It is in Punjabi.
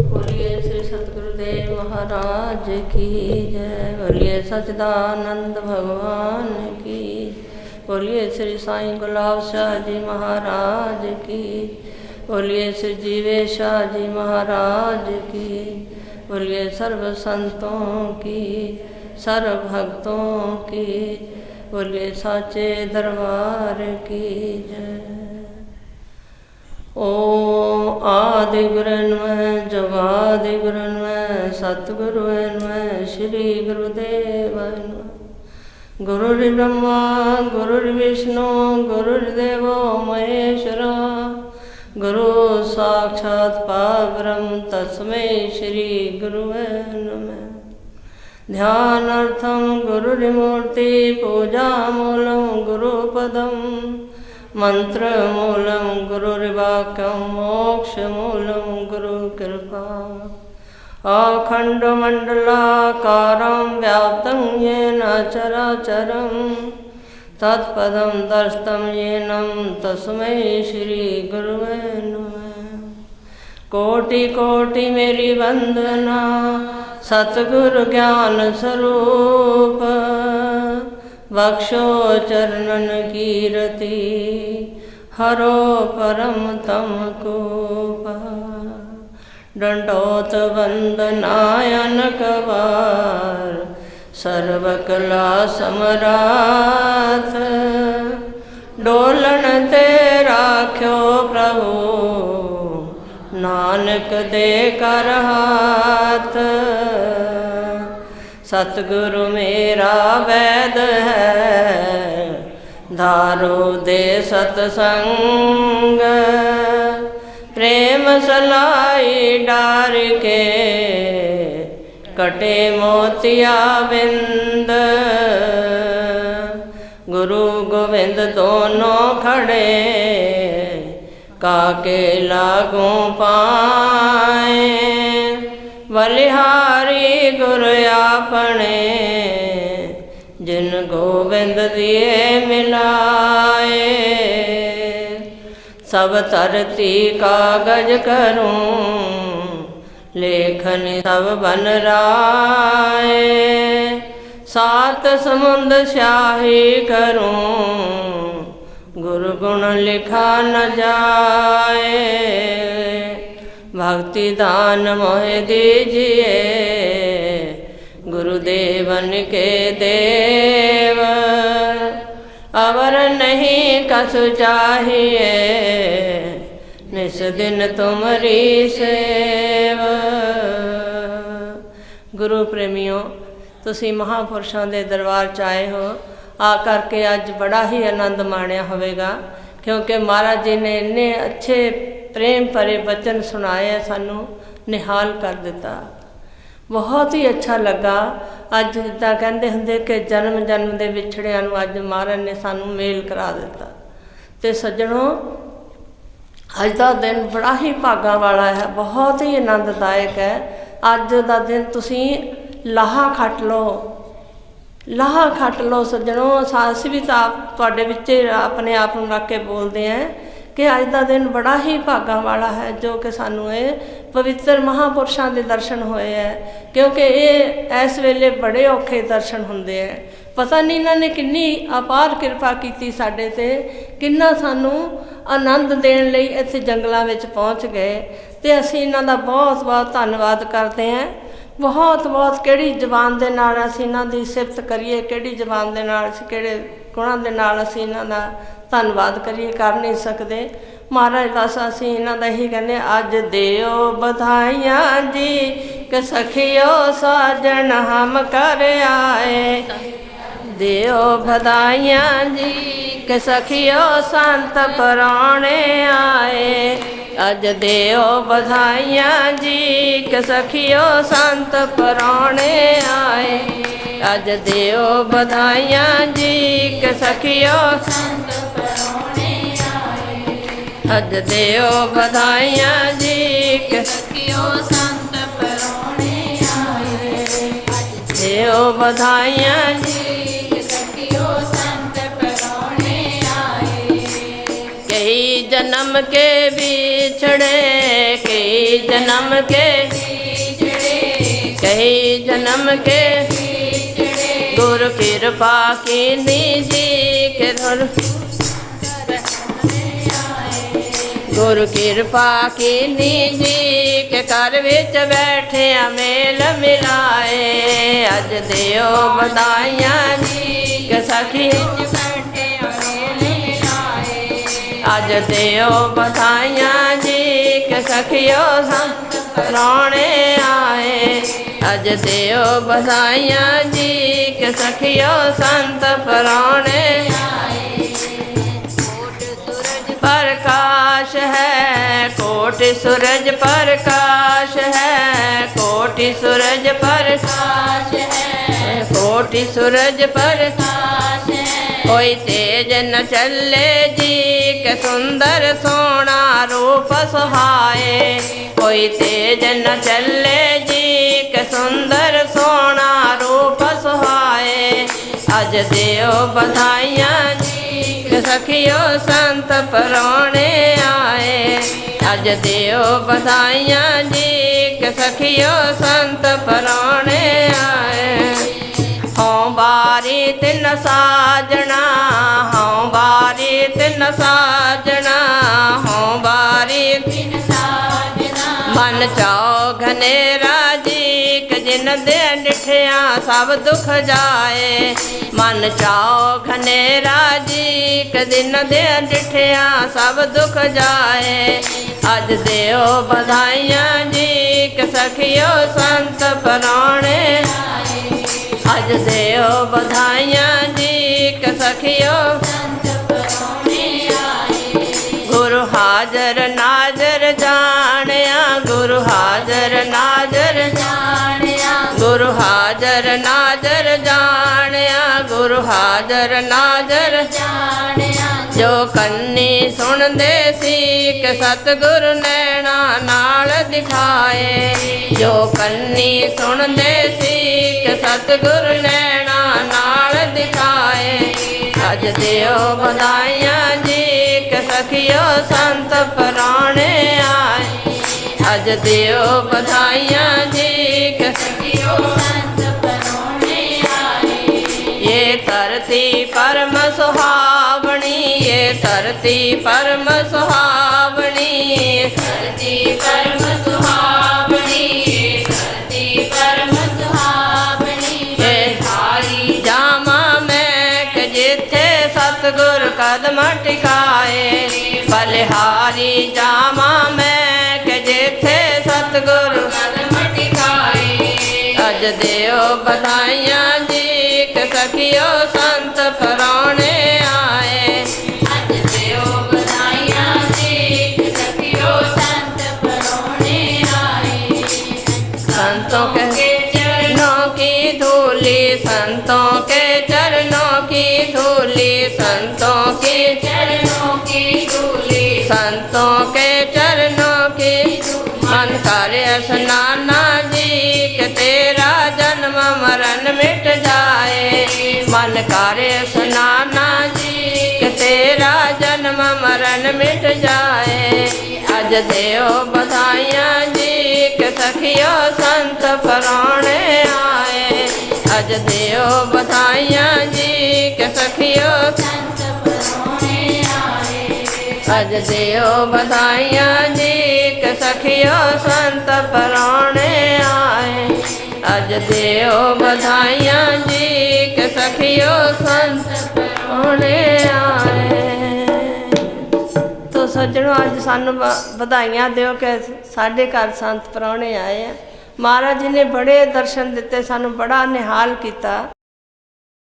ਬੋਲੀਏ ਸ੍ਰੀ ਸਤਿਗੁਰੂ ਦੇਵ ਮਹਾਰਾਜ ਕੀ ਜੈ, ਬੋਲੀਏ ਭਗਵਾਨ ਕੀ ਬੋਲੀਏ ਸ੍ਰੀ ਸਾਈਂ ਗੁਲਾਬ ਸ਼ਾਹ ਜੀ ਮਹਾਰਾਜ ਕੀ ਬੋਲੀਏ ਸ੍ਰੀ ਜੀਵੇ ਸ਼ਾਹ ਜੀ ਮਹਾਰਾਜ ਕੀ ਬੋਲੀਏ ਸਰਬ ਸੰਤੋਂ ਕੀ ਸਰਬ ਭਗਤੋਂ ਕੀ ਬੋਲੀਏ ਸਾਚੇ ਦਰਬਾਰ ਕੀ ਜੈ। ਓਮ ਆਦਿ ਗੁਰਨਮੈ ਜਗਾਦਿ ਗੁਰਨਮੈ ਸਤਿਗੁਰੂ ਨਮੈ ਸ੍ਰੀ ਗੁਰੂਦੇਵ ਨਮੈ ਗੁਰੂ ਬ੍ਰਹਮਾ ਗੁਰੂ ਵਿਸ਼ਨੂੰ ਗੁਰੂ ਦੇਵੋ ਮਹੇਸ਼ਰਾ ਗੁਰੂ ਸਾਖਾਤ ਪਾਰਬ੍ਰਹਮ ਤਸਮੈ ਸ੍ਰੀ ਗੁਰੁਵੇ ਨਮੈ ध्यानार्थं गुरुर्मूर्ति पूजामूलं गुरुपदं मन्त्रमूलं गुरुर्वाक्यं मोक्षमूलं गुरुकृपा अखण्डमण्डलाकारं व्याप्तं येन चराचरं तत्पदं दर्शितं येन तस्मै श्रीगुरुवे नमः कोटि कोटि मेरी वंदना सतगुरु बक्षो चरणन कीरति हरो परम तम कोप दंडोत वंदनायन कवार सर्वकला समराथ डोलन ते राख्यो प्रभु नानक दे कर हाथ ਸਤਿਗੁਰੂ ਮੇਰਾ ਵੈਦ ਹੈ, ਧਾਰੋ ਦੇ ਸਤ ਸੰਗ ਪ੍ਰੇਮ ਸਲਾਈ ਡਾਰ ਕੇ ਕਟੇ ਮੋਤੀਆ ਬਿੰਦ। ਗੁਰੂ ਗੋਬਿੰਦ ਦੋਨੋਂ ਖੜੇ, ਕਾਕੇ ਲਾਗੋਂ ਪਾਏ। ਬਲਿਹਾਰੀ ਗੁਰ ਆਪਣੇ, ਜਿਨ ਗੋਬਿੰਦ ਦੀ ਮਿਲਾਏ। ਸਭ ਤਰਤੀ ਕਾਗਜ ਕਰੂੰ ਲੇਖਨ ਸਭ ਬਨ ਰਾਏ। ਸਾਤ ਸਮੁੰਦ ਸ਼ਾਹੀ ਕਰੂੰ ਗੁਰ ਗੁਣ ਲਿਖਾ ਨ ਜਾਏ। ਭਗਤੀ ਦਾਨ ਮੋਹਿ ਦੀਜੀਏ। गुरुदेवन के देव अवर नहीं कसु चाहिए निस दिन तुमरी सेव ਗੁਰੂ ਪ੍ਰੇਮੀਓ ਤੁਸੀਂ ਮਹਾਪੁਰਸ਼ਾਂ ਦੇ ਦਰਬਾਰ ਚ ਆਏ ਹੋ ਆ ਕਰਕੇ ਅੱਜ ਬੜਾ ਹੀ ਆਨੰਦ ਮਾਣਿਆ ਹੋਵੇਗਾ ਕਿਉਂਕਿ ਮਹਾਰਾਜ ਜੀ ਨੇ ਇੰਨੇ ਅੱਛੇ ਪ੍ਰੇਮ ਭਰੇ ਬਚਨ ਸੁਣਾਏ ਸਾਨੂੰ ਨਿਹਾਲ ਕਰ ਦਿੱਤਾ ਬਹੁਤ ਹੀ ਅੱਛਾ ਲੱਗਾ। ਅੱਜ ਜਿੱਦਾਂ ਕਹਿੰਦੇ ਹੁੰਦੇ ਕਿ ਜਨਮ ਜਨਮ ਦੇ ਵਿਛੜਿਆਂ ਨੂੰ ਅੱਜ ਮਹਾਰਾਜ ਨੇ ਸਾਨੂੰ ਮੇਲ ਕਰਾ ਦਿੱਤਾ। ਤੇ ਸੱਜਣੋ, ਅੱਜ ਦਾ ਦਿਨ ਬੜਾ ਹੀ ਭਾਗਾਂ ਵਾਲਾ ਹੈ, ਬਹੁਤ ਹੀ ਆਨੰਦਦਾਇਕ ਹੈ। ਅੱਜ ਦਾ ਦਿਨ ਤੁਸੀਂ ਲਾਹਾ ਖੱਟ ਲਓ। ਲਾਹਾ ਖੱਟ ਲਓ ਸੱਜਣੋ, ਅਸੀਂ ਵੀ ਤਾਂ ਤੁਹਾਡੇ ਵਿੱਚ ਆਪਣੇ ਆਪ ਨੂੰ ਰੱਖ ਕੇ ਬੋਲਦੇ ਆਂ ਕਿ ਅੱਜ ਦਾ ਦਿਨ ਬੜਾ ਹੀ ਭਾਗਾਂ ਵਾਲਾ ਹੈ, ਜੋ ਕਿ ਸਾਨੂੰ ਇਹ ਪਵਿੱਤਰ ਮਹਾਪੁਰਸ਼ਾਂ ਦੇ ਦਰਸ਼ਨ ਹੋਏ ਹੈ, ਕਿਉਂਕਿ ਇਹ ਇਸ ਵੇਲੇ ਬੜੇ ਔਖੇ ਦਰਸ਼ਨ ਹੁੰਦੇ ਹੈ। ਪਤਾ ਨਹੀਂ ਇਹਨਾਂ ਨੇ ਕਿੰਨੀ ਅਪਾਰ ਕਿਰਪਾ ਕੀਤੀ ਸਾਡੇ ਤੇ, ਕਿੰਨਾ ਸਾਨੂੰ ਆਨੰਦ ਦੇਣ ਲਈ ਇੱਥੇ ਜੰਗਲਾਂ ਵਿੱਚ ਪਹੁੰਚ ਗਏ, ਤੇ ਅਸੀਂ ਇਹਨਾਂ ਦਾ ਬਹੁਤ ਬਹੁਤ ਧੰਨਵਾਦ ਕਰਦੇ ਹਾਂ। ਬਹੁਤ ਬਹੁਤ ਕਿਹੜੀ ਜ਼ਬਾਨ ਦੇ ਨਾਲ ਅਸੀਂ ਇਹਨਾਂ ਦੀ ਸਿਫਤ ਕਰੀਏ, ਕਿਹੜੀ ਜ਼ਬਾਨ ਦੇ ਨਾਲ ਅਸੀਂ ਕਿਹੜੇ ਉਹਨਾਂ ਦੇ ਨਾਲ ਅਸੀਂ ਇਹਨਾਂ ਦਾ ਧੰਨਵਾਦ ਕਰੀਏ, ਕਰ ਨਹੀਂ ਸਕਦੇ। ਮਹਾਰਾਜ ਬਸ ਅਸੀਂ ਇਹਨਾਂ ਦਾ ਹੀ ਕਹਿੰਦੇ ਅੱਜ ਦਿਓ ਵਧਾਈਆਂ ਜੀ, ਕਿ ਸਖਿਓ ਸਾਜਣ ਹਮ ਕਰ ਆਏ। ਦਿਓ ਵਧਾਈਆਂ ਜੀ, ਕਿ ਸਖਿਓ ਸੰਤ ਪਰਾਣੇ ਆਏ। ਅੱਜ ਦਿਓ ਵਧਾਈਆਂ ਜੀ, ਕਿ ਸਖਿਓ ਸੰਤ ਪਰਾਣੇ ਆਏ। ਅਜ ਦਿਓ ਵਧਾਈਆਂ ਜੀ ਕਿ ਸਖਿਓ। ਸੰਤ ਪਰਾਣੇ ਆਏ ਅੱਜ ਦਿਓ ਵਧਾਈਆਂ ਜੀ ਕਿ ਸਖਿਓ। ਸੰਤ ਪਰੋਣੇ ਆਏ ਦਿਓ ਵਧਾਈਆਂ ਜੀ ਜੀ ਸਖਿਓ। ਸੰਤ ਪਰੋਣੇ ਆਏ ਕਈ ਜਨਮ ਕੇ ਵਿਛੜੇ, ਕਈ ਜਨਮ ਕੇ ਜਿਹੜੇ ਕਈ ਜਨਮ ਕੇ ਗੁਰ ਕਿਰਪਾ ਕੀਨੀ ਜੀ ਕਿਰਪਾ ਧੁਰ ਗੁਰ ਕਿਰਪਾ ਕੀਨੀ ਜੀ ਕੇ ਘਰ ਵਿੱਚ ਬੈਠਿਆ ਮੇਲ ਮਿਲਾਏ। ਅੱਜ ਦਿਓ ਬਧਾਈਆਂ ਜੀ ਕੇ ਸਖੀ ਬੈਠੇ ਮੇਲੇ ਲਾਏ ਅੱਜ ਦਿਓ ਬਧਾਈਆਂ ਜੀ ਕੇ ਸਖਿਓ ਸੰਤ ਪਰਾਉਣੇ ਆਏ। ਅੱਜ ਦਿਓ ਬਧਾਈਆਂ ਜੀ ਸਖਿਓ ਸੰਤ ਪਰਾਉਣੇ ਕੋਟ ਸੂਰਜ ਪ੍ਰਕਾਸ਼ ਹੈ, ਕੋਟਿ ਸੂਰਜ ਪ੍ਰਕਾਸ਼ ਹੈ, ਕੋਟਿ ਸੂਰਜ ਪ੍ਰਕਾਸ਼ ਹੈ, ਕੋਟਿ ਸੂਰਜ ਪ੍ਰਕਾਸ਼ ਹੈ। ਕੋਈ ਤੇਜ ਨ ਚੱਲੇ ਜੀ, ਕੇ ਸੁੰਦਰ ਸੋਹਣਾ ਰੂਪ ਸੁਹਾਏ। ਕੋਈ ਤੇਜ ਨ ਚੱਲੇ ਜੀ, ਕੇ ਸੁੰਦਰ ਸੋਹਣਾ ਦਿਓ ਬਧਾਈਆਂ ਜੀ ਸਖਿਓ ਸੰਤ ਪਰੋਣੇ ਆਏ। ਅੱਜ ਦਿਓ ਬਧਾਈਆਂ ਜੀ ਸਖਿਓ ਸੰਤ ਪਰੋਣੇ ਆਏ। ਹਉ ਬਾਰੀ ਤਿਨ ਸਾਜਣਾ ਹਉ ਬਾਰੀ ਤਿਨ ਸਾਜਣਾ ਹਉ ਬਾਰੀ ਬਿਨ ਸਾਜਨਾ ਮਨ ਚਾਉ ਸਭ ਦੁਖ ਜਾਏ। ਮਨ ਚਾਉ ਘਨੇਰਾ ਜੀ ਕ ਜਿਨ ਦੇ ਡਿਠਿਆ ਸਭ ਦੁਖ ਜਾਏ। ਅੱਜ ਦਿਓ ਬਧਾਈਆਂ ਜੀ ਕ ਸਖਿਓ ਸੰਤ ਪਰਾਉਣੇ ਅੱਜ ਦਿਓ ਬਧਾਈਆਂ ਜੀ ਕ ਸਖਿਓ ਸੰਤ ਪਰੋਣੇ ਆਏ। ਗੁਰੂ ਹਾਜ਼ਰ ਨਾਜ਼ਰ ਜਾਣਿਆ, ਗੁਰੂ ਹਾਜ਼ਰ ਨਾਜ਼ਰ ਜਾਣਿਆ। ਹਾਜ਼ਰ ਨਾਜ਼ਰ ਜਾਣਿਆ ਗੁਰੂ ਹਾਜ਼ਰ ਨਾਜ਼ਰ ਜਾਣਿਆ ਜੋ ਕੰਨੀ ਸੁਣਦੇ ਸੀ ਕਿ ਸਤਿਗੁਰ ਨੈਣਾ ਨਾਲ ਦਿਖਾਏ। ਜੋ ਕੰਨੀ ਸੁਣਦੇ ਸੀ ਕਿ ਸਤਿਗੁਰ ਨੈਣਾ ਨਾਲ ਦਿਖਾਏ। ਅੱਜ ਦਿਓ ਬਧਾਈਆਂ ਜੀ ਕਿ ਸਖਿਓ ਸੰਤ ਪਰਾਣੇ ਆਏ। ਅੱਜ ਦਿਓ ਬਧਾਈਆਂ ਜੀ ਕਿ ਸਖਿਓ ਸੰਤ ਧਰਤੀ ਪਰਮ ਸੁਹਾਵਣੀ ਏ ਧਰਤੀ ਪਰਮ ਸੁਹਾਵਣੀ ਏ। ਧਰਤੀ ਪਰਮ ਸੁਹਾਵਣੀ ਏ ਧਰਤੀ ਪਰਮ ਸੁਹਾਵਣੀ ਏ। ਹਾਰੀ ਜਾਮਾ ਮੈਂ ਕਿ ਜਿੱਥੇ ਸਤਗੁਰ ਕਦਮ ਟਿਕਾਏ। ਬਲਿਹਾਰੀ ਜਾਮਾ ਮੈਂ ਕਿ ਜਿੱਥੇ ਸਤਗੁਰ ਕਦਮ ਟਿਕਾਏ। ਅਜ ਦਿਓ ਬਧਾਈਆਂ संतों के चरणों की मन करे स्नाना जी के तेरा जन्म मरण मिट जाए मन करे स्नाना जी के तेरा जन्म मरण मिट जाए अज देव बधाइयाँ जी के सखियो संत पराणे आए अज देव बधाइयाँ जी के सखियो ਅਜ ਦਿਓ ਵਧਾਈਆਂ ਜੀ ਕਿ ਸਖਿਓ ਸੰਤ ਪਰਾਉਣੇ ਆਏ। ਅਜ ਦਿਓ ਵਧਾਈਆਂ ਜੀ ਕਿ ਸਖਿਓ ਸੰਤ ਪਰਾਉਣੇ ਆਏ। ਤੋ ਸੱਜਣੋ, ਅੱਜ ਸਾਨੂੰ ਵਧਾਈਆਂ ਦਿਓ ਕਿ ਸਾਡੇ ਘਰ ਸੰਤ ਪਰਾਉਣੇ ਆਏ ਆ। ਮਹਾਰਾਜ ਜੀ ਨੇ ਬੜੇ ਦਰਸ਼ਨ ਦਿੱਤੇ, ਸਾਨੂੰ ਬੜਾ ਨਿਹਾਲ ਕੀਤਾ।